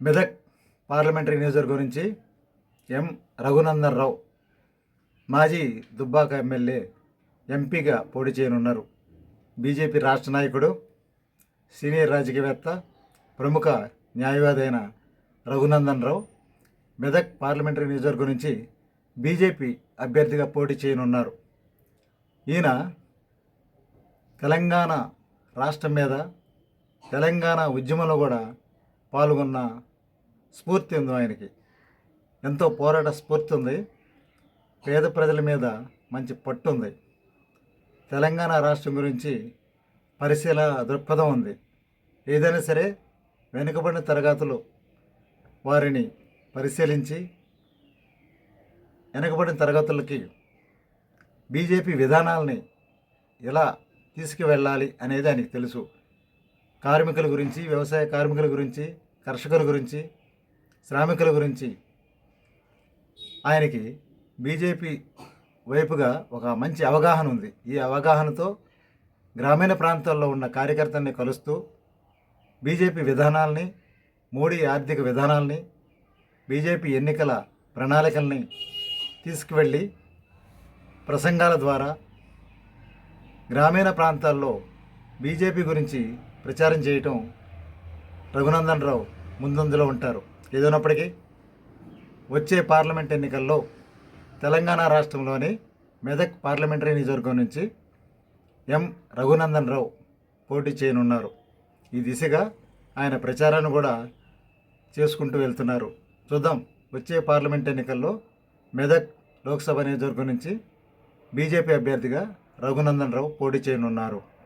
Medak parliamentary నియోజకవర్గం నుంచి ఎం. రఘునందన్ రావు మాజీ దుబ్బాక ఎమ్మెల్యే ఎంపీగా పోటీ చేయనున్నారు. బీజేపీ రాష్ట్ర నాయకుడు సీనియర్ రాజకీయవేత్త ప్రముఖ న్యాయవాది అయిన రఘునందన్ రావు మెదక్ పార్లమెంటరీ నియోజకవర్గం నుంచి బీజేపీ అభ్యర్థిగా పోటీ చేయనున్నారు. ఈయన తెలంగాణ రాష్ట్రం మీద తెలంగాణ ఉద్యమంలో కూడా పాల్గొన్న స్ఫూర్తి ఉంది ఆయనకి. ఎంతో పోరాట స్ఫూర్తి ఉంది. పేద ప్రజల మీద మంచి పట్టు ఉంది. తెలంగాణ రాష్ట్రం గురించి పరిశీలన దృక్పథం ఉంది. ఏదైనా సరే వెనుకబడిన తరగతులు వారిని పరిశీలించి వెనుకబడిన తరగతులకి బీజేపీ విధానాలని ఎలా తీసుకువెళ్ళాలి అనేది ఆయనకు తెలుసు. కార్మికుల గురించి వ్యవసాయ కార్మికుల గురించి కర్షకుల గురించి శ్రామికుల గురించి ఆయనకి బీజేపీ వైపుగా ఒక మంచి అవగాహన ఉంది. ఈ అవగాహనతో గ్రామీణ ప్రాంతాల్లో ఉన్న కార్యకర్తల్ని కలుస్తూ బీజేపీ విధానాల్ని మోడీ ఆర్థిక విధానాల్ని బీజేపీ ఎన్నికల ప్రణాళికల్ని తీసుకువెళ్ళి ప్రసంగాల ద్వారా గ్రామీణ ప్రాంతాల్లో బీజేపీ గురించి ప్రచారం చేయటం రఘునందన్ రావు ముందందులో ఉంటారు. ఏదైనప్పటికీ వచ్చే పార్లమెంట్ ఎన్నికల్లో తెలంగాణ రాష్ట్రంలోని మెదక్ పార్లమెంటరీ నియోజకవర్గం నుంచి ఎం. రఘునందన్ రావు పోటీ చేయనున్నారు. ఈ దిశగా ఆయన ప్రచారాన్ని కూడా చేసుకుంటూ వెళ్తున్నారు. చూద్దాం. వచ్చే పార్లమెంట్ ఎన్నికల్లో మెదక్ లోక్సభ నియోజకవర్గం నుంచి బీజేపీ అభ్యర్థిగా రఘునందన్ రావు పోటీ చేయనున్నారు.